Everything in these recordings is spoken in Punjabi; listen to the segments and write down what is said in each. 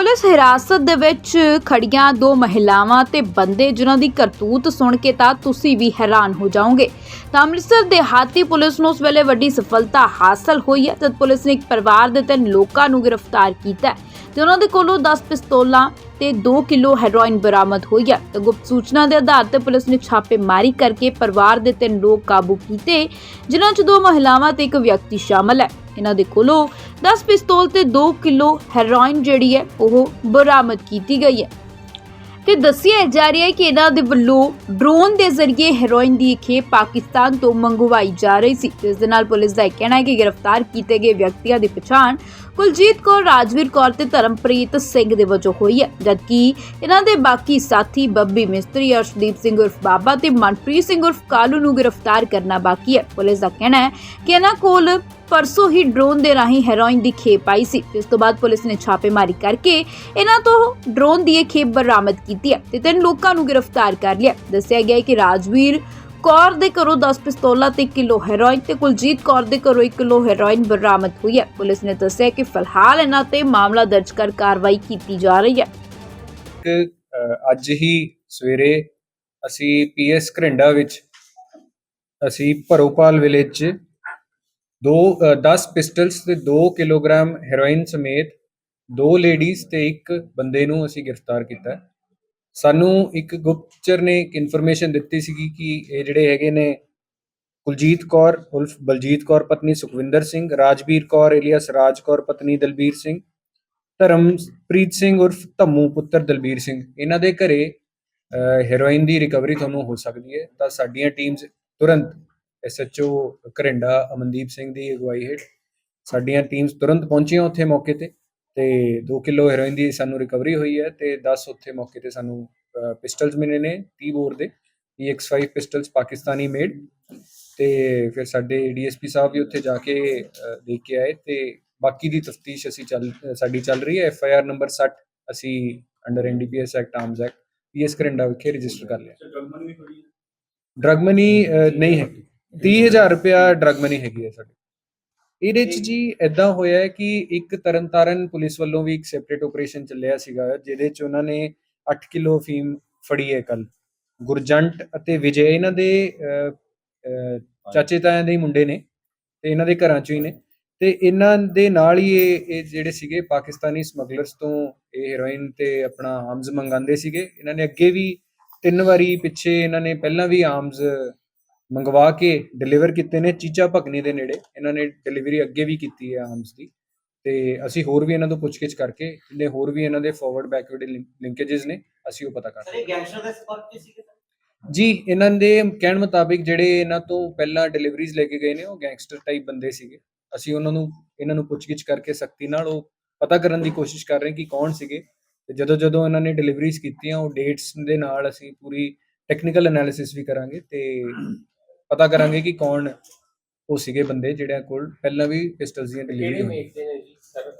ਪੁਲਿਸ ਹਿਰਾਸਤ ਦੇ ਵਿੱਚ ਖੜੀਆਂ ਦੋ ਮਹਿਲਾਵਾਂ ਤੇ ਬੰਦੇ ਜਿਨ੍ਹਾਂ ਦੀ ਕਰਤੂਤ ਸੁਣ ਕੇ ਤਾਂ ਤੁਸੀਂ ਵੀ ਹੈਰਾਨ ਹੋ ਜਾਓਗੇ। ਤਾਂ ਅੰਮ੍ਰਿਤਸਰ ਦੇਹਾਤੀ ਪੁਲਿਸ ਨੂੰ ਉਸ ਵੇਲੇ ਵੱਡੀ ਸਫਲਤਾ ਹਾਸਲ ਹੋਈ ਹੈ, ਜਦ ਪੁਲਿਸ ਨੇ ਇੱਕ ਪਰਿਵਾਰ ਦੇ ਤਿੰਨ ਲੋਕਾਂ ਨੂੰ ਗ੍ਰਿਫਤਾਰ ਕੀਤਾ ਹੈ ਤੇ ਉਹਨਾਂ ਦੇ ਕੋਲੋਂ 10 ਪਿਸਤੌਲਾਂ ਤੇ 2 ਕਿਲੋ ਹੈਰੋਇਨ ਬਰਾਮਦ ਹੋਈ ਹੈ। ਤੇ ਗੁਪਤ ਸੂਚਨਾ ਦੇ ਆਧਾਰ ਤੇ ਪੁਲਿਸ ਨੇ ਛਾਪੇਮਾਰੀ ਕਰਕੇ ਪਰਿਵਾਰ ਦੇ ਤਿੰਨ ਲੋਕ ਕਾਬੂ ਕੀਤੇ, ਜਿਨ੍ਹਾਂ 'ਚ ਦੋ ਮਹਿਲਾਵਾਂ ਤੇ ਇੱਕ ਵਿਅਕਤੀ ਸ਼ਾਮਲ ਹੈ। ਇਹਨਾਂ ਦੇ ਕੋਲੋਂ 10 ਪਿਸਤੌਲ ਤੇ 2 ਕਿਲੋ ਹੈਰੋਇਨ ਜਿਹੜੀ ਹੈ, ਉਹ ਬਰਾਮਦ ਕੀਤੀ ਗਈ ਹੈ। ਤੇ ਦੱਸਿਆ ਜਾ ਰਿਹਾ ਹੈ ਕਿ ਇਹਨਾਂ ਦੇ ਵੱਲੋਂ ਡਰੋਨ ਦੇ ਜ਼ਰੀਏ ਹੈਰੋਇਨ ਦੀ ਖੇਪ ਪਾਕਿਸਤਾਨ ਤੋਂ ਮੰਗਵਾਈ ਜਾ ਰਹੀ ਸੀ। ਜਿਸ ਦੇ ਨਾਲ ਪੁਲਿਸ ਦਾ ਕਹਿਣਾ ਹੈ ਕਿ ਗ੍ਰਿਫਤਾਰ ਕੀਤੇ ਗਏ ਵਿਅਕਤੀਆਂ ਦੀ ਪਛਾਣ ਕੁਲਜੀਤ ਕੌਰ, ਰਾਜਵੀਰ ਕੌਰ ਤੇ ਧਰਮਪ੍ਰੀਤ ਸਿੰਘ ਦੇ ਵਜੋਂ ਹੋਈ ਹੈ। ਜਦਕਿ ਇਹਨਾਂ ਦੇ ਬਾਕੀ ਸਾਥੀ ਬੱਬੀ ਮਿਸਤਰੀ, ਅਰਸ਼ਦੀਪ ਸਿੰਘ ਉਰਫ ਬਾਬਾ ਤੇ ਮਨਪ੍ਰੀਤ ਸਿੰਘ ਉਰਫ ਕਾਲੂ ਨੂੰ ਗ੍ਰਿਫਤਾਰ ਕਰਨਾ ਬਾਕੀ ਹੈ। ਪੁਲਿਸ ਦਾ ਕਹਿਣਾ ਹੈ ਕਿ ਇਹਨਾਂ ਕੋਲ ਪਰਸੋਂ ਹੀ ਡਰੋਨ ਦੇ ਰਾਹੀਂ ਹੈਰੋਇਨ ਦੀ ਖੇਪ ਆਈ ਸੀ ਇਸ ਤੋਂ ਬਾਅਦ ਪੁਲਿਸ ਨੇ ਛਾਪੇਮਾਰੀ ਕਰਕੇ ਇਹਨਾਂ ਤੋਂ ਡਰੋਨ ਦੀ ਇਹ ਖੇਪ ਬਰਾਮਦ ਕੀਤੀ ਹੈ ਤੇ ਤਿੰਨ ਲੋਕਾਂ ਨੂੰ ਗ੍ਰਿਫਤਾਰ ਕਰ ਲਿਆ। ਦੱਸਿਆ ਗਿਆ ਹੈ ਕਿ ਰਾਜਵੀਰ ਕੌਰ ਦੇ ਘਰੋਂ 10 ਪਿਸਤੌਲਾਂ ਤੇ ਕਿਲੋ ਹੈਰੋਇਨ ਤੇ ਕੁਲਜੀਤ ਕੌਰ ਦੇ ਘਰੋਂ 1 ਕਿਲੋ ਹੈਰੋਇਨ ਬਰਾਮਦ ਹੋਈ ਹੈ। ਪੁਲਿਸ ਨੇ ਦੱਸਿਆ ਕਿ ਫਿਲਹਾਲ ਇਹਨਾਂ ਤੇ ਮਾਮਲਾ ਦਰਜ ਕਰ ਕਾਰਵਾਈ ਕੀਤੀ ਜਾ ਰਹੀ ਹੈ। ਇੱਕ ਅੱਜ ਹੀ ਸਵੇਰੇ ਅਸੀਂ ਪੀਐਸ ਘਰਿੰਡਾ ਵਿੱਚ ਅਸੀਂ ਭਰੋਪਾਲ ਵਿਲੇਜ 'ਚ ਦੋ ਅ, 10 ਪਿਸਟਲਸ ਤੇ 2 ਕਿਲੋਗ੍ਰਾਮ ਹੈਰੋਇਨ ਸਮੇਤ ਦੋ ਲੇਡੀਜ਼ ਤੇ ਇੱਕ ਬੰਦੇ ਨੂੰ ਅਸੀਂ ਗ੍ਰਿਫਤਾਰ ਕੀਤਾ। ਸਾਨੂੰ ਇੱਕ ਗੁਪਤਚਰ ਨੇ ਇੱਕ ਇਨਫੋਰਮੇਸ਼ਨ ਦਿੱਤੀ ਸੀਗੀ ਕਿ ਇਹ ਜਿਹੜੇ ਹੈਗੇ ਨੇ ਕੁਲਜੀਤ ਕੌਰ ਉਲਫ ਬਲਜੀਤ ਕੌਰ ਪਤਨੀ ਸੁਖਵਿੰਦਰ ਸਿੰਘ ਰਾਜਵੀਰ ਕੌਰ ਇਲੀਅਸ ਰਾਜ ਕੌਰ ਪਤਨੀ ਦਲਬੀਰ ਸਿੰਘ ਧਰਮਪ੍ਰੀਤ ਸਿੰਘ ਉਰਫ ਧੰਮੂ ਪੁੱਤਰ ਦਲਬੀਰ ਸਿੰਘ। ਇਹਨਾਂ ਦੇ ਘਰੇ ਹੈਰੋਇਨ ਦੀ ਰਿਕਵਰੀ ਤੁਹਾਨੂੰ ਹੋ ਸਕਦੀ ਹੈ। ਤਾਂ ਸਾਡੀਆਂ ਟੀਮਸ ਤੁਰੰਤ ਐਸਐਚਓ ਘਰਿੰਡਾ ਅਮਨਦੀਪ ਸਿੰਘ ਦੀ ਅਗਵਾਈ ਹੇਠ ਸਾਡੀਆਂ ਟੀਮਸ ਤੁਰੰਤ ਪਹੁੰਚੀਆਂ ਉੱਥੇ ਮੌਕੇ ਤੇ ਤੇ 2 ਕਿਲੋ ਹੈਰੋਇਨ ਦੀ ਸਾਨੂੰ ਰਿਕਵਰੀ ਹੋਈ ਹੈ ਤੇ 10 ਉੱਥੇ ਮੌਕੇ ਤੇ ਸਾਨੂੰ ਪਿਸਟਲਸ ਮਿਲੇ ਨੇ 30 ਬੋਰ ਦੇ EX5 ਪਿਸਟਲਸ ਪਾਕਿਸਤਾਨੀ ਮੇਡ ਤੇ ਫਿਰ ਸਾਡੇ ਡੀਐਸਪੀ ਸਾਹਿਬ ਵੀ ਉੱਥੇ ਜਾ ਕੇ ਦੇਖ ਕੇ ਆਏ ਤੇ ਬਾਕੀ ਦੀ ਤਫਤੀਸ਼ ਅਸੀਂ ਚੱਲ ਸਾਡੀ ਚੱਲ ਰਹੀ ਹੈ। ਐਫ ਆਈ ਆਰ ਨੰਬਰ 60 ਅਸੀਂ under NDPS act arms act PS Karinda ਵਿਖੇ ਰਜਿਸਟਰ ਕਰ ਲਿਆ। ਡਰਗ ਮਨੀ ਨਹੀਂ ਹੈ। 30000 ਰੁਪਿਆ ਡਰਗ ਮਨੀ ਹੈਗੀ ਹੈ ਸਾਡੇ। ਇਹਦੇ ਚ ਜੀ ਐਦਾਂ ਹੋਇਆ ਕਿ ਇੱਕ ਤਰਨਤਾਰਨ ਪੁਲਿਸ ਵੱਲੋਂ ਵੀ ਇੱਕ ਸੈਪਰੇਟ ਆਪਰੇਸ਼ਨ ਚੱਲਿਆ ਸੀਗਾ ਜਿਹਦੇ ਚ ਉਹਨਾਂ ਨੇ 8 ਕਿਲੋ ਫੀਮ ਫੜੀ ਹੈ ਕੱਲ ਗੁਰਜੰਟ ਅਤੇ ਵਿਜੇ ਇਹਨਾਂ ਦੇ ਚਾਚੇ ਤਾਇਆਂ ਦੇ ਮੁੰਡੇ ਨੇ ਤੇ ਇਹਨਾਂ ਦੇ ਘਰਾਂ ਚੋਂ ਹੀ ਨੇ। ਤੇ ਇਹਨਾਂ ਦੇ ਨਾਲ ਹੀ ਇਹ ਇਹ ਜਿਹੜੇ ਸੀਗੇ ਪਾਕਿਸਤਾਨੀ ਸਮਗਲਰਸ ਤੋਂ ਇਹ ਹੈਰੋਇਨ ਤੇ ਆਪਣਾ ਆਰਮਸ ਮੰਗਾਉਂਦੇ ਸੀਗੇ। ਇਹਨਾਂ ਨੇ ਅੱਗੇ ਵੀ ਤਿੰਨ ਵਾਰੀ ਪਿੱਛੇ ਇਹਨਾਂ ਨੇ ਪਹਿਲਾਂ ਵੀ ਆਰਮਸ ਮੰਗਵਾ ਕੇ ਡਿਲੀਵਰ ਕੀਤੇ ਨੇ ਚੀਚਾ ਭਗਨੀ ਦੇ ਨੇੜੇ। ਇਹਨਾਂ ਨੇ ਡਿਲੀਵਰੀ ਅੱਗੇ ਵੀ ਕੀਤੀ ਹੈ ਆਰਮਸ ਦੀ। ਤੇ ਅਸੀਂ ਹੋਰ ਵੀ ਇਹਨਾਂ ਤੋਂ ਪੁੱਛਗਿੱਛ ਕਰਕੇ ਇਹਨੇ ਹੋਰ ਵੀ ਇਹਨਾਂ ਦੇ ਫਾਰਵਰਡ ਬੈਕਵਰਡ ਲਿੰਕੇजेस ਨੇ ਅਸੀਂ ਉਹ ਪਤਾ ਕਰ ਸਰ ਇਹ ਗੈਂਗਸਟਰ ਦੇ ਸੰਪਰਕ ਚ ਸੀਗੇ ਸਰ? ਜੀ ਇਹਨਾਂ ਦੇ ਕਹਿਣ ਮੁਤਾਬਿਕ ਜਿਹੜੇ ਇਹਨਾਂ ਤੋਂ ਪਹਿਲਾਂ ਡਿਲੀਵਰੀਜ਼ ਲੈ ਕੇ ਗਏ ਨੇ ਉਹ ਗੈਂਗਸਟਰ ਟਾਈਪ ਬੰਦੇ ਸੀਗੇ। ਅਸੀਂ ਉਹਨਾਂ ਨੂੰ ਇਹਨਾਂ ਨੂੰ ਪੁੱਛਗਿੱਛ ਕਰਕੇ ਸਖਤੀ ਨਾਲ ਉਹ ਪਤਾ ਕਰਨ ਦੀ ਕੋਸ਼ਿਸ਼ ਕਰ ਰਹੇ ਕਿ ਕੌਣ ਸੀਗੇ। ਤੇ ਜਦੋਂ ਜਦੋਂ ਇਹਨਾਂ ਨੇ ਡਿਲੀਵਰੀਜ਼ ਕੀਤੀਆਂ ਉਹ ਡੇਟਸ ਦੇ ਨਾਲ ਅਸੀਂ ਪੂਰੀ ਟੈਕਨੀਕਲ ਐਨਾਲਿਸਿਸ ਵੀ ਕਰਾਂਗੇ ਤੇ ਪਤਾ ਕਰਾਂਗੇ ਕਿ ਕੌਣ ਉਹ ਸੀਗੇ ਬੰਦੇ ਜਿਹੜਿਆਂ ਕੋਲ ਪਹਿਲਾਂ ਵੀ ਪਿਸਟਲਸ ਦੀਆਂ ਕਿਹੜੇ ਡਿਲੀਵਰੀ ਮੇਕਦੇ ਨੇ ਜੀ? ਸਰ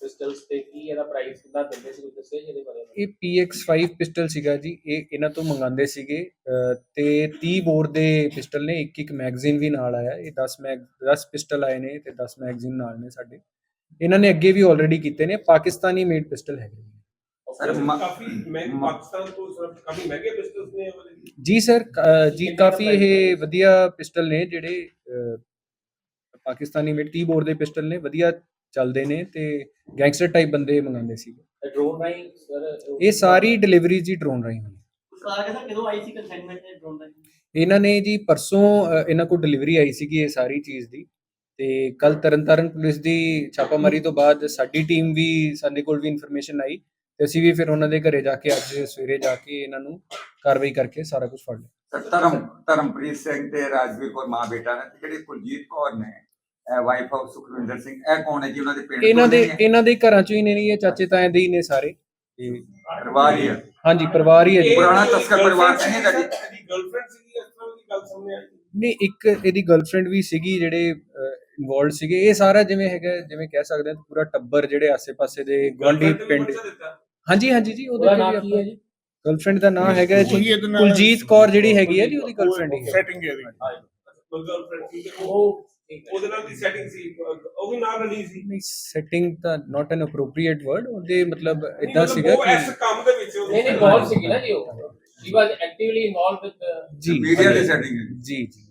ਪਿਸਟਲਸ ਤੇ ਕੀ ਇਹਦਾ ਪ੍ਰਾਈਸ ਕਿੰਨਾ ਦਿੰਦੇ ਸੀ? ਕੁਝ ਦੱਸਿਆ ਜੀ ਇਹਦੇ ਬਾਰੇ। ਇਹ PX5 ਪਿਸਟਲ ਸੀਗਾ ਜੀ। ਇਹ ਇਹਨਾਂ ਤੋਂ ਮੰਗਾਉਂਦੇ ਸੀਗੇ। ਅਹ, ਤੇ 30 ਬੋਰ ਦੇ ਪਿਸਟਲ ਨੇ। ਇੱਕ ਇੱਕ ਮੈਗਜ਼ੀਨ ਵੀ ਨਾਲ ਆਇਆ। ਇਹ 10 ਮੈਗ 10 ਪਿਸਟਲ ਆਏ ਨੇ ਤੇ 10 ਮੈਗਜ਼ੀਨ ਨਾਲ ਨੇ ਸਾਡੇ। ਇਹਨਾਂ ਨੇ ਅੱਗੇ ਵੀ ਆਲਰੇਡੀ ਕੀਤੇ ਨੇ। ਪਾਕਿਸਤਾਨੀ ਮੇਡ ਪਿਸਟਲ ਹੈਗੇ ਨੇ। ਸਰ ਮ- ਕਾਫੀ ਮਹਿੰਗੇ ਪਾਕਿਸਤਾਨ ਤੋਂ ਸਰ ਕਾਫੀ ਮਹਿੰਗੇ ਬਿਜ਼ਨਸ ਨੇ ਇਹ ਵਾਲੇ ਜੀ ਸਰ ਜੀ ਕਾਫੀ ਇਹ ਵਧੀਆ ਪਿਸਟਲ ਨੇ ਜਿਹੜੇ ਪਾਕਿਸਤਾਨੀ ਮੇਡ 30 ਬੋਰ ਦੇ ਪਿਸਟਲ ਨੇ ਵਧੀਆ ਚੱਲਦੇ ਨੇ ਤੇ ਗੈਂਗਸਟਰ ਟਾਈਪ ਬੰਦੇ ਮੰਗਾਉਂਦੇ ਸੀਗੇ ਡਰੋਨ ਰਾਈ ਸਰ ਇਹ ਸਾਰੀ ਡਿਲੀਵਰੀ ਜੀ ਡਰੋਨ ਰਾਹੀਂ ਹੋਈ ਸਾਰਾ ਕਿ ਸਰ ਕਦੋਂ ਆਈ ਸੀ ਕੰਸਾਈਨਮੈਂਟ ਦੇ ਡਰੋਨ ਦਾ ਇਹਨਾਂ ਨੇ ਜੀ ਪਰਸੋਂ ਅ, ਇਹਨਾਂ ਕੋਲ ਡਿਲੀਵਰੀ ਆਈ ਸੀਗੀ ਇਹ ਸਾਰੀ ਚੀਜ਼ ਦੀ ਤੇ ਕੱਲ ਤਰਨਤਾਰਨ ਪੁਲਿਸ ਦੀ ਛਾਪਾਮਾਰੀ ਤੋਂ ਬਾਅਦ ਸਾਡੀ ਟੀਮ ਵੀ ਸਾਡੇ ਕੋਲ ਵੀ ਇਨਫੋਰਮੇਸ਼ਨ ਆਈ ਤੇ ਅਸੀਂ ਵੀ ਫਿਰ ਉਹਨਾਂ ਦੇ ਘਰੇ ਜਾ ਕੇ ਅੱਜ ਸਵੇਰੇ ਜਾ ਕੇ ਇਹਨਾਂ ਨੂੰ ਕਾਰਵਾਈ ਕਰਕੇ ਸਾਰਾ ਕੁਝ ਫੜ ਲਿਆ। ਧਰਮ ਧਰਮਪ੍ਰੀਤ ਸਿੰਘ ਤੇ ਰਾਜਵੀਰ ਕੌਰ ਮਾਂ ਬੇਟਾ ਨੇ ਤੇ ਜਿਹੜੀ ਕੁਲਜੀਤ ਕੌਰ ਨੇ ਵਾਈਫ ਆਫ ਸੁਖਵਿੰਦਰ ਸਿੰਘ ਇਹ ਕੌਣ ਹੈ ਜੀ ਉਹਨਾਂ ਦੇ ਪਿੰਡ ਇਹਨਾਂ ਦੇ ਇਹਨਾਂ ਦੇ ਘਰਾਂ ਚੋਂ ਹੀ ਨੇ ਇਹ ਚਾਚੇ ਤਾਏ ਦੇ ਹੀ ਨੇ ਸਾਰੇ। ਤੇ ਪਰਿਵਾਰ ਹੀ ਹੈ ਹਾਂਜੀ ਪਰਿਵਾਰ ਹੀ ਹੈ ਜੀ। ਪੁਰਾਣਾ ਤਸਕਰ ਪਰਿਵਾਰ ਨਹੀਂ ਹੈਗਾ ਜੀ? ਇਹਦੀ ਗਰਲਫ੍ਰੈਂਡ ਸੀਗੀ ਇਸ ਤਰ੍ਹਾਂ ਦੀ ਗੱਲ ਸਾਹਮਣੇ ਆਈ। ਨਹੀਂ ਇੱਕ ਇਹਦੀ ਗਰਲਫ੍ਰੈਂਡ ਵੀ ਸੀਗੀ ਜਿਹੜੇ ਇਨਵੋਲਡ ਸੀਗੇ। ਇਹ ਸਾਰਾ ਜਿਵੇਂ ਹੈਗਾ ਜਿਵੇਂ ਕਹਿ ਸਕਦੇ ਹਾਂ ਪੂਰਾ ਟੱਬਰ ਜਿਹੜੇ ਆਸੇ-ਪਾਸੇ ਦੇ ਨੇ ਪਿੰਡ ਹਾਂਜੀ ਹਾਂਜੀ ਜੀ ਉਹਦੇ ਨਾਮ ਵੀ ਕੀ ਹੈ ਜੀ? ਗਰਲਫ੍ਰੈਂਡ ਦਾ ਨਾਮ ਹੈਗਾ ਜੀ ਕੁਲਜੀਤ ਕੌਰ ਜਿਹੜੀ ਹੈਗੀ ਹੈ ਜੀ ਉਹਦੀ ਗਰਲਫ੍ਰੈਂਡ ਹੀ ਹੈ। ਸੈਟਿੰਗ ਹੈ ਇਹਦੀ। ਗਰਲਫ੍ਰੈਂਡ ਠੀਕ ਹੈ। ਉਹ ਉਹਦੇ ਨਾਲ ਦੀ ਸੈਟਿੰਗ ਸੀ ਉਹ ਵੀ ਨਾਲ ਰਲੀ ਸੀ। ਨਹੀਂ ਸੈਟਿੰਗ ਤਾਂ ਨਾਟ ਐਨ ਅਪਰੋਪਰੀਏਟ ਵਰਡ ਉਹਦੇ ਮਤਲਬ ਇਦਾਂ ਸੀਗਾ ਉਹ ਇਸ ਕਿ ਕੰਮ ਦੇ ਵਿੱਚ ਨਹੀਂ ਨਹੀਂ ਇਨਵੋਲਵ ਸੀਗੀ ਨਾ ਜੀ ਉਹ। He was actively involve with ਜੀ ਮੀਡੀਆ ਦੀ setting ਹੈ। ਜੀ ਜੀ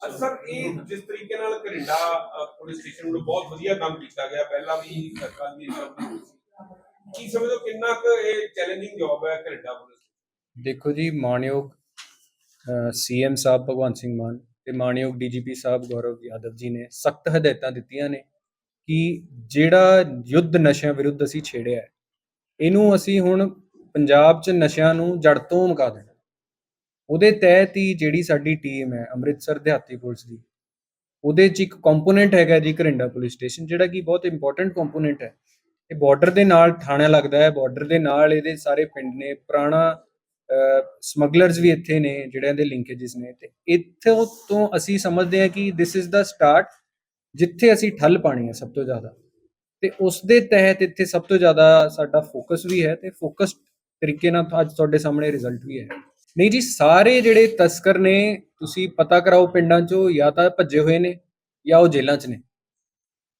ਸਰ ਇਹ ਜਿਸ ਤਰੀਕੇ ਨਾਲ ਅਹ, ਪੁਲਿਸ ਸਟੇਸ਼ਨ ਨੂੰ ਬਹੁਤ ਵਧੀਆ ਕੰਮ ਕੀਤਾ ਗਿਆ ਪਹਿਲਾਂ ਵੀ ਸਰਕਾਰ ਦੀ ਸਰਕਾਰ ਸੀ ਕੀ ਸਮਝੋ ਕਿੰਨਾ ਕੁ ਇਹ ਚੈਲੰਜਿੰਗ ਜੌਬ ਹੈ ਘਰਿੰਡਾ ਪੁਲਿਸ ਦੇਖੋ ਜੀ ਮਾਨਯੋਗ ਸੀਐਮ ਸਾਹਿਬ ਭਗਵੰਤ ਸਿੰਘ ਮਾਨ ਤੇ ਮਾਨਯੋਗ ਡੀਜੀਪੀ ਸਾਹਿਬ ਗੌਰਵ ਯਾਦਵ ਜੀ ਨੇ ਸਖਤ ਹਦਾਇਤਾਂ ਦਿੱਤੀਆਂ ਨੇ ਕਿ ਜਿਹੜਾ ਯੁੱਧ ਨਸ਼ਿਆਂ ਵਿਰੁੱਧ ਅਸੀਂ ਛੇੜਿਆ ਹੈ, ਇਹਨੂੰ ਅਸੀਂ ਹੁਣ ਪੰਜਾਬ 'ਚ ਨਸ਼ਿਆਂ ਨੂੰ ਜੜ ਤੋਂ ਮੁਕਾ ਦੇਣਾ। ਉਹਦੇ ਤਹਿਤ ਹੀ ਜਿਹੜੀ ਸਾਡੀ ਟੀਮ ਹੈ, ਅੰਮ੍ਰਿਤਸਰ ਦਿਹਾਤੀ ਪੁਲਿਸ ਦੀ, ਉਹਦੇ 'ਚ ਇੱਕ ਕੰਪੋਨੈਂਟ ਹੈਗਾ ਜੀ ਘਰਿੰਡਾ ਪੁਲਿਸ ਸਟੇਸ਼ਨ, ਜਿਹੜਾ ਕਿ ਬਹੁਤ ਇੰਪੋਰਟੈਂਟ ਕੰਪੋਨੈਂਟ ਹੈ। ਇਹ ਬਾਰਡਰ ਦੇ ਨਾਲ ਥਾਣਾ ਲੱਗਦਾ ਹੈ ਬਾਰਡਰ ਦੇ ਨਾਲ ਇਹਦੇ ਸਾਰੇ ਪਿੰਡ ਨੇ, ਪੁਰਾਣਾ ਸਮਗਲਰਸ ਵੀ ਇੱਥੇ ਨੇ, ਜਿਹੜਿਆਂ ਦੇ ਲਿੰਕੇजेस ਨੇ ਤੇ ਇੱਥੋਂ ਤੋਂ ਅਸੀਂ ਸਮਝਦੇ ਹਾਂ ਕਿ ਥਿਸ ਇਜ਼ ਦਾ ਸਟਾਰਟ ਜਿੱਥੇ ਅਸੀਂ ਠੱਲ ਪਾਣੀ ਹੈ ਸਭ ਤੋਂ ਜ਼ਿਆਦਾ ਤੇ ਉਸ ਦੇ ਤਹਿਤ ਇੱਥੇ ਸਭ ਤੋਂ ਜ਼ਿਆਦਾ ਸਾਡਾ ਫੋਕਸ ਵੀ ਹੈ ਤੇ ਫੋਕਸ ਤਰੀਕੇ ਨਾਲ ਅੱਜ ਤੁਹਾਡੇ ਸਾਹਮਣੇ ਰਿਜ਼ਲਟ ਵੀ ਹੈ। ਨਹੀਂ ਜੀ, ਸਾਰੇ ਜਿਹੜੇ ਤਸਕਰ ਨੇ, ਤੁਸੀਂ ਪਤਾ ਕਰਾਓ ਪਿੰਡਾਂ 'ਚੋਂ, ਜਾਂ ਤਾਂ ਭੱਜੇ ਹੋਏ ਨੇ, ਜਾਂ ਉਹ ਜੇਲ੍ਹਾਂ 'ਚ ਨੇ।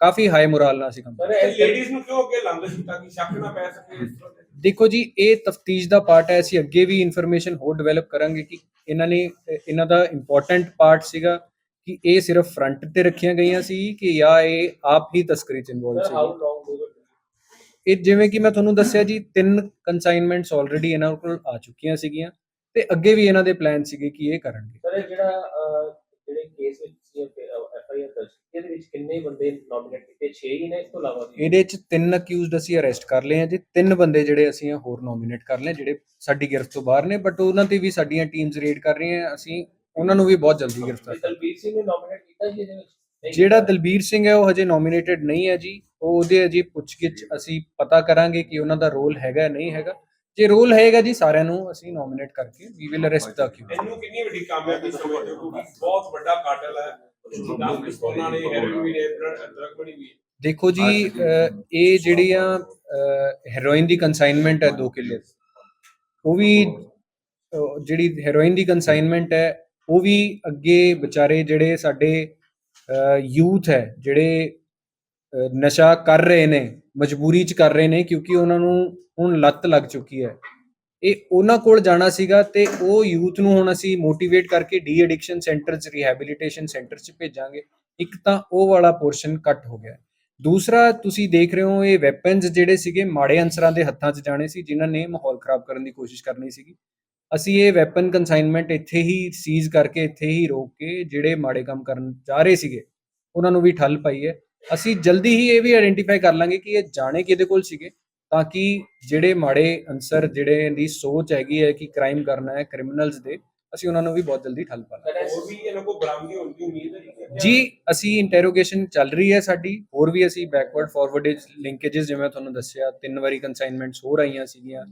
ਕਾਫੀ ਹਾਈ ਮੋਰਾਲ ਨਾਲ ਅਸੀਂ ਕੰਮ। ਸਰ ਲੇਡੀਜ਼ ਨੂੰ ਕਿਉਂ ਅੱਗੇ ਲਾਉਂਦੇ ਸੀ ਤਾਂ ਕਿ ਸ਼ੱਕ ਨਾ ਪੈ ਸਕੇ ਇਸ ਤਰ੍ਹਾਂ ਦੇ? ਦੇਖੋ ਜੀ ਇਹ ਤਫਤੀਸ਼ ਦਾ ਪਾਰਟ ਹੈ। ਅਸੀਂ ਅੱਗੇ ਵੀ ਇਨਫੋਰਮੇਸ਼ਨ ਹੋਰ ਡਿਵੈਲਪ ਕਰਾਂਗੇ ਕਿ ਇਹਨਾਂ ਨੇ ਇਹਨਾਂ ਦਾ ਇੰਪੋਰਟੈਂਟ ਪਾਰਟ ਸੀਗਾ ਕਿ ਇਹ ਸਿਰਫ ਫਰੰਟ ਤੇ ਰੱਖੀਆਂ ਗਈਆਂ ਸੀ ਕਿ ਜਾਂ ਇਹ ਆਪ ਹੀ ਤਸਕਰੀ ਚ ਇਨਵੋਲਵ ਸੀ ਇਹ ਜਿਵੇਂ ਕਿ ਮੈਂ ਤੁਹਾਨੂੰ ਦੱਸਿਆ ਜੀ ਤਿੰਨ ਕਨਸਾਈਨਮੈਂਟਸ ਆਲਰੇਡੀ ਇਹਨਾਂ ਕੋਲ ਆ ਚੁੱਕੀਆਂ ਸੀਗੀਆਂ ਤੇ ਅੱਗੇ ਵੀ ਇਹਨਾਂ ਦੇ ਪਲਾਨ ਸੀਗੇ ਕਿ ਇਹ ਕਰਨਗੇ। ਸਰ ਇਹ ਜਿਹੜਾ ਜਿਹੜੇ ਕੇਸ ਵਿੱਚ ਸੀ ਇਹਦੇ ਵਿੱਚ ਕਿੰਨੇ ਬੰਦੇ ਨੋਮੀਨੇਟ ਕੀਤੇ? 6 ਹੀ ਨੇ ਇਸ ਤੋਂ ਇਲਾਵਾ ਵੀ। ਇਹਦੇ ਚ ਤਿੰਨ ਅਕਿਊਜ਼ਡ ਅਸੀਂ ਅਰੈਸਟ ਕਰ ਲਏ ਆ ਜੀ। ਤਿੰਨ ਬੰਦੇ ਜਿਹੜੇ ਅਸੀਂ ਹੋਰ ਨੋਮੀਨੇਟ ਕਰ ਲਏ ਜਿਹੜੇ ਸਾਡੀ ਗਿਰਫਤ ਤੋਂ ਬਾਹਰ ਨੇ ਬਟ ਉਹਨਾਂ ਤੇ ਵੀ ਸਾਡੀਆਂ ਟੀਮਸ ਰੇਡ ਕਰ ਰਹੀਆਂ ਅਸੀਂ ਉਹਨਾਂ ਨੂੰ ਵੀ ਬਹੁਤ ਜਲਦੀ ਗ੍ਰਿਫਤਾਰ ਕਰਾਂਗੇ ਦਲਬੀਰ ਸਿੰਘ ਨੂੰ ਨੋਮੀਨੇਟ ਕੀਤਾ ਜੀ ਇਹਦੇ ਵਿੱਚ? ਨਹੀਂ ਜਿਹੜਾ। ਦਲਬੀਰ ਸਿੰਘ ਹੈ ਉਹ ਹਜੇ ਨੋਮੀਨੇਟਡ ਨਹੀਂ ਹੈ ਜੀ। ਉਹ ਉਹਦੇ ਅਜੇ ਪੁੱਛਗਿੱਛ ਅਸੀਂ ਪਤਾ ਕਰਾਂਗੇ ਕਿ ਉਹਨਾਂ ਦਾ ਰੋਲ ਹੈਗਾ ਨਹੀਂ ਹੈਗਾ। ਜੇ ਰੋਲ ਹੈਗਾ ਜੀ ਸਾਰਿਆਂ ਨੂੰ ਅਸੀਂ ਨੋਮੀਨੇਟ ਕਰਕੇ ਵੀ ਵਿਲ ਅਰੈਸਟ ਦਾ ਕਿਉਂ ਇਹਨੂੰ ਕਿੰਨੀ ਵੱਡੀ ਕਾਮਯਾਬੀ ਸਮਝਦੇ ਹੋ ਬਹੁਤ ਵੱਡਾ ਕਾਟਲ ਹੈ। 10 ਪਿਸਤੌਲਾਂ ਨੇ ਹੈਰੋਇਨ ਵੀ ਨੇ ਡਰਗ ਬਣੀ ਵੀ ਹੈ। ਦੇਖੋ ਜੀ ਇਹ ਜਿਹੜੀਆਂ ਹੈਰੋਇਨ ਦੀ ਕਨਸਾਈਨਮੈਂਟ ਹੈ 2 ਕਿੱਲੇ। ਉਹ ਵੀ ਜਿਹੜੀ ਹੈਰੋਇਨ ਦੀ ਕਨਸਾਈਨਮੈਂਟ ਹੈ ਉਹ ਵੀ ਅੱਗੇ ਵਿਚਾਰੇ ਜਿਹੜੇ ਸਾਡੇ ਯੂਥ ਹੈ ਜਿਹੜੇ ਨਸ਼ਾ ਕਰ ਰਹੇ ਨੇ ਮਜਬੂਰੀ ਚ ਕਰ ਰਹੇ ਨੇ ਕਿਉਂਕਿ ਉਹਨਾਂ ਨੂੰ ਹੁਣ ਲੱਤ ਲੱਗ ਚੁੱਕੀ ਹੈ। ਇਹ ਉਹਨਾਂ ਕੋਲ ਜਾਣਾ ਸੀਗਾ ਤੇ ਉਹ ਯੂਥ ਨੂੰ ਹੁਣ ਅਸੀਂ ਮੋਟੀਵੇਟ ਕਰਕੇ ਡੀ ਐਡਿਕਸ਼ਨ ਸੈਂਟਰ ਚ ਰਿਹੈਬਿਲਿਟੇਸ਼ਨ ਸੈਂਟਰ ਚ ਭੇਜਾਂਗੇ। ਇੱਕ ਤਾਂ ਉਹ ਵਾਲਾ ਪੋਰਸ਼ਨ ਕੱਟ ਹੋ ਗਿਆ। ਦੂਸਰਾ, ਤੁਸੀਂ ਦੇਖ ਰਹੇ ਹੋ ਇਹ ਵੈਪਨਸ ਜਿਹੜੇ ਸੀਗੇ ਮਾੜੇ ਅਨਸਰਾਂ ਦੇ ਹੱਥਾਂ 'ਚ ਜਾਣੇ ਸੀ, ਜਿਨ੍ਹਾਂ ਨੇ ਮਾਹੌਲ ਖਰਾਬ ਕਰਨ ਦੀ ਕੋਸ਼ਿਸ਼ ਕਰਨੀ ਸੀਗੀ। ਅਸੀਂ ਇਹ ਵੈਪਨ ਕਨਸਾਈਨਮੈਂਟ ਇੱਥੇ ਹੀ ਸੀਜ਼ ਕਰਕੇ ਇੱਥੇ ਹੀ ਰੋਕ ਕੇ ਜਿਹੜੇ ਮਾੜੇ ਕੰਮ ਕਰਨ ਜਾ ਰਹੇ ਸੀਗੇ, ਉਹਨਾਂ ਨੂੰ ਵੀ ਠੱਲ ਪਾਈ ਹੈ। ਅਸੀਂ ਜਲਦੀ ਹੀ ਇਹ ਵੀ ਆਇਡੈਂਟੀਫਾਈ ਕਰ ਲਾਂਗੇ ਕਿ ਇਹ ਜਾਣੇ ਕਿਹਦੇ ਕੋਲ ਸੀਗੇ। ਤਾਂ ਕਿ ਜਿਹੜੇ ਮਾੜੇ ਅਨਸਰ ਜਿਹੜੇ ਦੀ ਸੋਚ ਹੈਗੀ ਹੈ ਕਿ ਕ੍ਰਾਈਮ ਕਰਨਾ ਹੈ ਕ੍ਰਿਮੀਨਲਸ ਦੇ ਅਸੀਂ ਉਹਨਾਂ ਨੂੰ ਵੀ ਬਹੁਤ ਜਲਦੀ ਠੱਲ ਪਾ ਲਾਂਗੇ ਹੋਰ ਵੀ ਇਹਨਾਂ ਕੋਲ ਬਰਾਮਦੀ ਹੋਣ ਦੀ ਉਮੀਦ ਹੈ ਜੀ? ਅਸੀਂ ਇੰਟਰੋਗੇਸ਼ਨ ਚੱਲ ਰਹੀ ਹੈ ਸਾਡੀ ਹੋਰ ਵੀ ਅਸੀਂ ਬੈਕਵਰਡ ਫਾਰਵਰਡ ਲਿੰਕੇजेस ਜਿਵੇਂ ਤੁਹਾਨੂੰ ਦੱਸਿਆ ਤਿੰਨ ਵਾਰੀ ਕਨਸਾਈਨਮੈਂਟਸ ਹੋ ਰਹੀਆਂ ਸੀਗੀਆਂ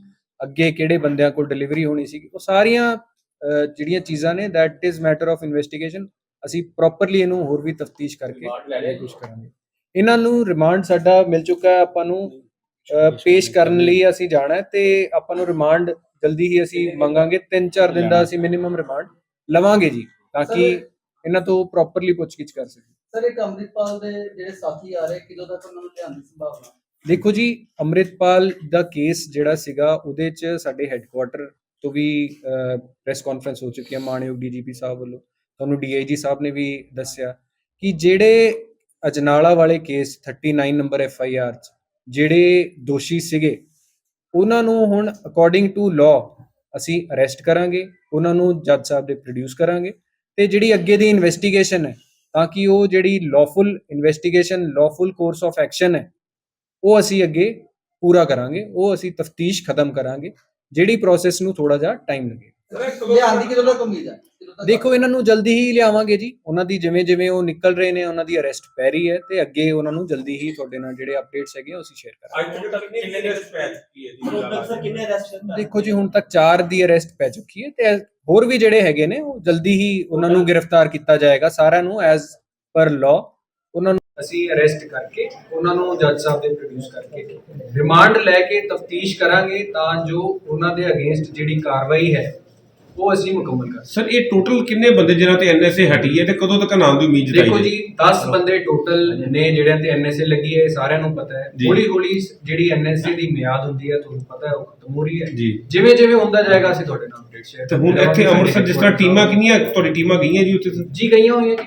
ਅੱਗੇ ਕਿਹੜੇ ਬੰਦਿਆਂ ਕੋਲ ਡਿਲੀਵਰੀ ਹੋਣੀ ਸੀਗੀ ਉਹ ਸਾਰੀਆਂ ਜਿਹੜੀਆਂ ਚੀਜ਼ਾਂ ਨੇ that is matter of investigation ਅਸੀਂ ਪ੍ਰੋਪਰਲੀ ਇਹਨੂੰ ਹੋਰ ਵੀ ਤਫਤੀਸ਼ ਕਰਕੇ? ਕੁਝ ਕਰਾਂਗੇ। ਇਹਨਾਂ ਨੂੰ ਰਿਮਾਂਡ ਸਾਡਾ ਮਿਲ ਚੁੱਕਾ ਹੈ ਆਪਾਂ ਨੂੰ। ਪੇਸ਼ ਕਰਨ ਲਈ ਅਸੀਂ ਜਾਣਾ ਤੇ ਆਪਾਂ ਨੂੰ ਰਿਮਾਂਡ ਜਲਦੀ ਹੀ ਅਸੀਂ ਮੰਗਾਂਗੇ। 3-4 ਦਿਨ ਦਾ ਅਸੀਂ ਮਿਨੀਮਮ ਰਿਮਾਂਡ ਲਵਾਂਗੇ ਜੀ ਤਾਂ ਕਿ ਇਹਨਾਂ ਤੋਂ ਪ੍ਰੋਪਰਲੀ ਪੁੱਛਗਿੱਛ ਕਰ ਸਕੀਏ। ਸਰ ਇੱਕ ਅੰਮ੍ਰਿਤਪਾਲ ਦੇ ਜਿਹੜੇ ਸਾਥੀ ਆ ਰਹੇ ਕਿਦੋਂ ਤੱਕ ਉਹਨਾਂ ਨੂੰ ਲਿਆਉਣ ਦੀ ਸੰਭਾਵਨਾ? ਦੇਖੋ ਜੀ ਅੰਮ੍ਰਿਤਪਾਲ ਦਾ ਕੇਸ ਜਿਹੜਾ ਸੀਗਾ ਉਹਦੇ 'ਚ ਸਾਡੇ ਹੈੱਡਕੁਆਟਰ ਤੋਂ ਵੀ ਪ੍ਰੈਸ ਕਾਨਫਰੰਸ ਹੋ ਚੁੱਕੀ ਹੈ ਮਾਨਯੋਗ ਡੀਜੀਪੀ ਸਾਹਿਬ ਵੱਲੋਂ। ਤੁਹਾਨੂੰ ਡੀਆਈਜੀ ਸਾਹਿਬ ਨੇ ਵੀ ਦੱਸਿਆ ਕਿ ਜਿਹੜੇ ਅਜਨਾਲਾ ਵਾਲੇ case 39 number F I R 'ਚ ਜਿਹੜੇ ਦੋਸ਼ੀ ਸੀਗੇ, ਉਹਨਾਂ ਨੂੰ ਹੁਣ ਅਕੋਰਡਿੰਗ ਟੂ ਲਾਅ ਅਸੀਂ ਅਰੈਸਟ ਕਰਾਂਗੇ, ਉਹਨਾਂ ਨੂੰ ਜੱਜ ਸਾਹਿਬ ਦੇ ਪ੍ਰੋਡਿਊਸ ਕਰਾਂਗੇ ਤੇ ਜਿਹੜੀ ਅੱਗੇ ਦੀ ਇਨਵੈਸਟੀਗੇਸ਼ਨ ਹੈ, ਤਾਂ ਕਿ ਉਹ ਜਿਹੜੀ lawful investigation lawful course of action ਹੈ, ਉਹ ਅਸੀਂ ਅੱਗੇ ਪੂਰਾ ਕਰਾਂਗੇ, ਉਹ ਅਸੀਂ ਤਫਤੀਸ਼ ਖਤਮ ਕਰਾਂਗੇ, ਜਿਹੜੀ ਪ੍ਰੋਸੈਸ ਨੂੰ ਥੋੜਾ ਜਿਹਾ ਟਾਈਮ ਲੱਗੇ। ਸਰ ਇਹ ਲਿਆਉਣ ਕਿਦੋਂ ਤੱਕ ਉਮੀਦ ਹੈ ਦੇਖੋ ਇਹਨਾਂ ਨੂੰ ਜਲਦੀ ਹੀ ਲਿਆਵਾਂਗੇ ਜੀ। ਉਹਨਾਂ ਦੀ ਜਿਵੇਂ ਜਿਵੇਂ ਉਹ ਨਿਕਲ ਰਹੇ ਨੇ ਉਹਨਾਂ ਦੀ ਅਰੈਸਟ ਪੈ ਰਹੀ ਹੈ ਤੇ ਅੱਗੇ ਉਹਨਾਂ ਨੂੰ ਜਲਦੀ ਹੀ ਤੁਹਾਡੇ ਨਾਲ ਜਿਹੜੇ ਅਪਡੇਟਸ ਹੈਗੇ ਉਹ ਅਸੀਂ ਸ਼ੇਅਰ ਕਰਾਂਗੇ। ਅੱਜ ਤੱਕ ਕਿੰਨੇ ਅਰੈਸਟ ਪੈ ਚੁੱਕੀ ਹੈ ਜੀ? ਹੁਣ ਤੱਕ ਸਰ ਕਿੰਨੇ ਅਰੈਸਟ ਦੇਖੋ ਜੀ ਹੁਣ ਤੱਕ 4 ਦੀ ਅਰੈਸਟ ਪੈ ਚੁੱਕੀ ਹੈ ਤੇ ਹੋਰ ਵੀ ਜਿਹੜੇ ਹੈਗੇ ਨੇ ਉਹ ਜਲਦੀ ਹੀ ਉਹਨਾਂ ਨੂੰ ਗ੍ਰਿਫਤਾਰ ਕੀਤਾ ਜਾਏਗਾ ਸਾਰਿਆਂ ਨੂੰ ਐਜ਼ ਪਰ ਲਾਅ ਉਹਨਾਂ ਨੂੰ ਅਸੀਂ ਅਰੈਸਟ ਕਰਕੇ ਉਹਨਾਂ ਨੂੰ ਜੱਜ ਸਾਹਿਬ ਦੇ ਪ੍ਰੋਡਿਊਸ ਕਰਕੇ ਰਿਮਾਂਡ ਲੈ ਕੇ ਤਫਤੀਸ਼ ਕਰਾਂਗੇ ਤਾਂ ਜੋ ਉਹਨਾਂ ਦੇ ਅਗੇਂਸਟ ਜਿਹੜੀ ਕਾਰਵਾਈ ਹੈ ਉਹ ਅਸੀਂ ਮੁਕੰਮਲ ਕਰ ਸਰ ਇਹ ਟੋਟਲ ਕਿੰਨੇ ਬੰਦੇ ਜਿਨ੍ਹਾਂ ਤੇ ਐਨਐਸਏ ਹਟੀ ਹੈ ਤੇ ਕਦੋਂ ਤੱਕ ਨਾਮ ਦੀ ਉਮੀਦ ਜਤਾਈ ਦੇਖੋ? ਜੀ 10 ਬੰਦੇ ਟੋਟਲ ਨੇ ਜਿਹੜਿਆਂ ਤੇ ਐਨਐਸਏ ਲੱਗੀ ਹੈ ਇਹ ਸਾਰਿਆਂ ਨੂੰ ਪਤਾ ਹੈ ਜੀ। ਹੌਲੀ ਹੌਲੀ ਜਿਹੜੀ ਐਨਐਸਏ ਦੀ ਮਿਆਦ ਹੁੰਦੀ ਹੈ ਤੁਹਾਨੂੰ ਪਤਾ ਹੈ ਉਹ ਖਤਮ ਹੋ ਰਹੀ ਹੈ ਜੀ ਜਿਵੇਂ ਜਿਵੇਂ ਹੁੰਦਾ ਜਾਏਗਾ ਅਸੀਂ ਤੁਹਾਡੇ ਨਾਲ ਅਪਡੇਟ ਸ਼ੇਅਰ ਤੇ ਹੁਣ ਇੱਥੇ ਅੰਮ੍ਰਿਤਸਰ ਜਿਸ ਤਰ੍ਹਾਂ ਟੀਮਾਂ ਕਿੰਨੀਆਂ ਤੁਹਾਡੀ ਟੀਮਾਂ ਗਈਆਂ ਜੀ ਉੱਥੇ ਜੀ ਗਈਆਂ ਹੋਈਆਂ ਜੀ।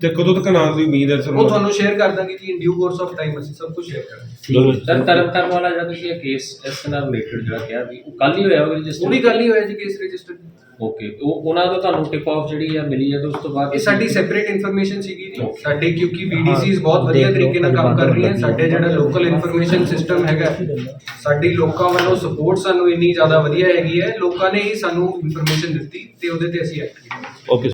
ਤੇ ਕਦੋਂ ਤੱਕ ਨਾਮ ਦੀ ਉਮੀਦ ਹੈ ਸਰ ਉਹ ਤੁਹਾਨੂੰ ਸ਼ੇਅਰ ਕਰ ਦਾਂਗੇ ਜੀ in due course of time ਅਸੀਂ ਸਭ ਕੁਝ ਸ਼ੇਅਰ ਕਰਾਂਗੇ। ਸਰ ਤਰਨਤਾਰਨ ਵਾਲਾ ਜਿਹੜਾ ਤੁਸੀਂ ਇਹ ਕੇਸ ਇਸ ਨਾਲ ਰਿਲੇਟਡ ਜਿਹੜਾ ਕਿਹਾ ਵੀ ਉਹ ਕੱਲ ਹੀ ਹੋਇਆ ਹੋਵੇ ਰਜਿਸਟਰ ਉਹ ਵੀ ਗੱਲ ਹੀ ਹੋਇਆ ਜੀ ਕੇਸ ਰਜਿਸਟਰ ਓਕੇ ਉਹ ਉਹਨਾਂ ਤੋਂ ਤੁਹਾਨੂੰ ਟਿਪ ਆਫ ਜਿਹੜੀ ਆ ਮਿਲੀ ਹੈ ਤੇ ਉਸ ਤੋਂ ਬਾਅਦ ਇਹ ਸਾਡੀ ਸੈਪਰੇਟ ਇਨਫੋਰਮੇਸ਼ਨ ਸੀਗੀ ਜੀ। ਸਾਡੇ ਕਿਉਂਕਿ ਬੀਡੀਸੀਜ਼ ਬਹੁਤ ਵਧੀਆ ਤਰੀਕੇ ਨਾਲ ਕੰਮ ਕਰ ਰਹੀਆਂ ਸਾਡੇ ਜਿਹੜਾ ਲੋਕਲ ਇਨਫੋਰਮੇਸ਼ਨ ਸਿਸਟਮ ਹੈਗਾ ਸਾਡੀ ਲੋਕਾਂ ਵੱਲੋਂ ਸਪੋਰਟ ਸਾਨੂੰ ਇੰਨੀ ਜ਼ਿਆਦਾ ਵਧੀਆ ਹੈਗੀ ਹੈ। ਲੋਕਾਂ ਨੇ ਹੀ ਸਾਨੂੰ ਇਨਫੋਰਮੇਸ਼ਨ ਦਿੱਤੀ ਤੇ ਉਹਦੇ ਤੇ ਅਸੀਂ ਐਕਟ ਕੀਤਾ। ਓਕੇ